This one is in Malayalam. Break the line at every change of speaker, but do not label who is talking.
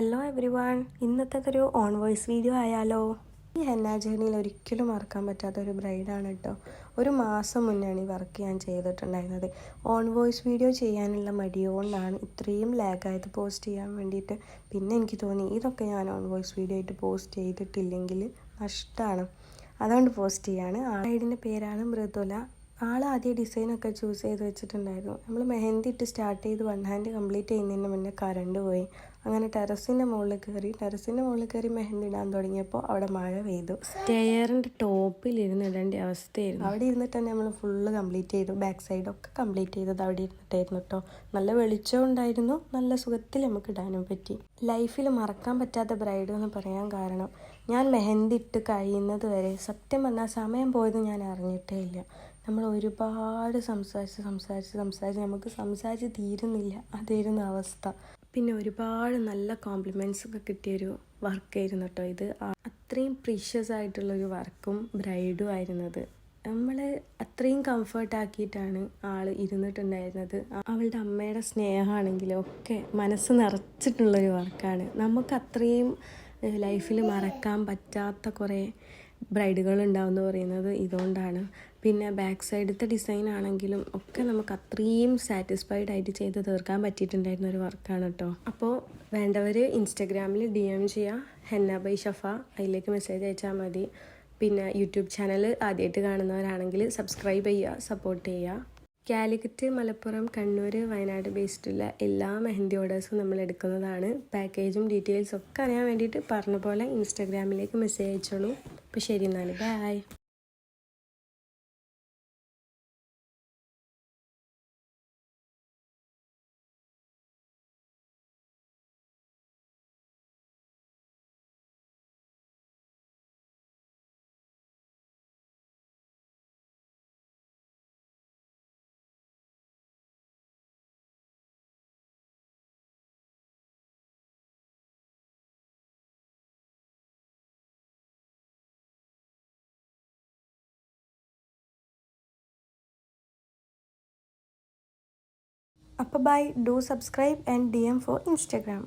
ഹലോ എവറി വൺ ഇന്നത്തെ ഒരു ഓൺ വോയിസ് വീഡിയോ ആയാലോ? ഈ ഹെന്ന ജേണിയിൽ ഒരിക്കലും മറക്കാൻ പറ്റാത്ത ഒരു ബ്രൈഡാണ് കേട്ടോ ഒരു മാസം മുന്നാണ് ഈ വർക്ക് ഞാൻ ചെയ്തിട്ടുണ്ടായിരുന്നത്. ഓൺ വോയിസ് വീഡിയോ ചെയ്യാനുള്ള മടിയോണ്ടാണ് ഇത്രയും ലാഗായത് പോസ്റ്റ് ചെയ്യാൻ വേണ്ടിയിട്ട്. പിന്നെ എനിക്ക് തോന്നി ഇതൊക്കെ ഞാൻ ഓൺ വോയിസ് വീഡിയോ ആയിട്ട് പോസ്റ്റ് ചെയ്തിട്ടില്ലെങ്കിൽ നഷ്ടമാണ് അതുകൊണ്ട് പോസ്റ്റ് ചെയ്യാണ്. ആ ബ്രൈഡിന്റെ പേരാണ് മൃദുല. ആൾ ആദ്യം ഡിസൈനൊക്കെ ചൂസ് ചെയ്ത് വെച്ചിട്ടുണ്ടായിരുന്നു. നമ്മൾ മെഹന്തി ഇട്ട് സ്റ്റാർട്ട് ചെയ്ത് വൺ ഹാൻഡ് കംപ്ലീറ്റ് ചെയ്യുന്നതിന് മുന്നേ കറണ്ട് പോയി. അങ്ങനെ ടെറസിന്റെ മുകളിൽ കയറി ടെറസിന്റെ മുകളിൽ കയറി മെഹന്തി ഇടാൻ തുടങ്ങിയപ്പോൾ അവിടെ മഴ പെയ്തു. സ്റ്റെയറിന്റെ ടോപ്പിൽ ഇരുന്ന് ഇടേണ്ട അവസ്ഥയായിരുന്നു. അവിടെ ഇരുന്നിട്ട് തന്നെ നമ്മൾ ഫുള്ള് കംപ്ലീറ്റ് ചെയ്തു. ബാക്ക് സൈഡൊക്കെ കംപ്ലീറ്റ് ചെയ്തത് അവിടെ ഇരുന്നിട്ടായിരുന്നു കേട്ടോ നല്ല വെളിച്ചം ഉണ്ടായിരുന്നു. നല്ല സുഖത്തിൽ നമുക്ക് ഇടാനും പറ്റി. ലൈഫിൽ മറക്കാൻ പറ്റാത്ത ബ്രൈഡ് എന്ന് പറയാൻ കാരണം ഞാൻ മെഹന്തി ഇട്ട് കഴിയുന്നത് വരെ സത്യം പറഞ്ഞാൽ സമയം പോയത് ഞാൻ അറിഞ്ഞിട്ടേ ഇല്ല. നമ്മൾ ഒരുപാട് സംസാരിച്ച് സംസാരിച്ച് സംസാരിച്ച് നമുക്ക് സംസാരിച്ച് തീരുന്നില്ല. അതായിരുന്നു അവസ്ഥ. പിന്നെ ഒരുപാട് നല്ല കോംപ്ലിമെന്റ്സ് ഒക്കെ കിട്ടിയൊരു വർക്കായിരുന്നു കേട്ടോ ഇത്. അത്രയും പ്രീഷ്യസ് ആയിട്ടുള്ളൊരു വർക്കും ബ്രൈഡും ആയിരുന്നത്. നമ്മളെ അത്രയും കംഫർട്ട് ആക്കിയിട്ടാണ് ആൾ ഇരുന്നിട്ടുണ്ടായിരുന്നത്. അവളുടെ അമ്മയുടെ സ്നേഹമാണെങ്കിലും ഒക്കെ മനസ്സ് നിറച്ചിട്ടുള്ളൊരു വർക്കാണ് നമുക്ക് അത്രയും ലൈഫിൽ മറക്കാൻ പറ്റാത്ത കുറേ ബ്രൈഡുകൾ ഉണ്ടാവും എന്ന് പറയുന്നത് ഇതുകൊണ്ടാണ്. പിന്നെ ബാക്ക് സൈഡത്തെ ഡിസൈൻ ആണെങ്കിലും ഒക്കെ നമുക്ക് അത്രയും സാറ്റിസ്ഫൈഡ് ആയിട്ട് ചെയ്ത് തീർക്കാൻ പറ്റിയിട്ടുണ്ടായിരുന്ന ഒരു വർക്കാണ് കേട്ടോ. അപ്പോൾ വേണ്ടവർ ഇൻസ്റ്റഗ്രാമിൽ ഡി എം ചെയ്യുക ഹെന്ന ബൈ ഷഫ അതിലേക്ക് മെസ്സേജ് അയച്ചാൽ മതി. പിന്നെ യൂട്യൂബ് ചാനൽ ആദ്യമായിട്ട് കാണുന്നവരാണെങ്കിൽ സബ്സ്ക്രൈബ് ചെയ്യുക സപ്പോർട്ട് ചെയ്യുക കാലിക്കറ്റ് മലപ്പുറം കണ്ണൂർ വയനാട് ബേസ്ഡുള്ള എല്ലാ മെഹന്തി ഓർഡേഴ്സും നമ്മൾ എടുക്കുന്നതാണ്. പാക്കേജും ഡീറ്റെയിൽസും ഒക്കെ അറിയാൻ വേണ്ടിയിട്ട് പറഞ്ഞ പോലെ ഇൻസ്റ്റാഗ്രാമിലേക്ക് മെസ്സേജ് അയച്ചോളൂ. അപ്പോൾ ശരി എന്നാൽ ബൈ അപ്പോൾ bye do subscribe and D M for Instagram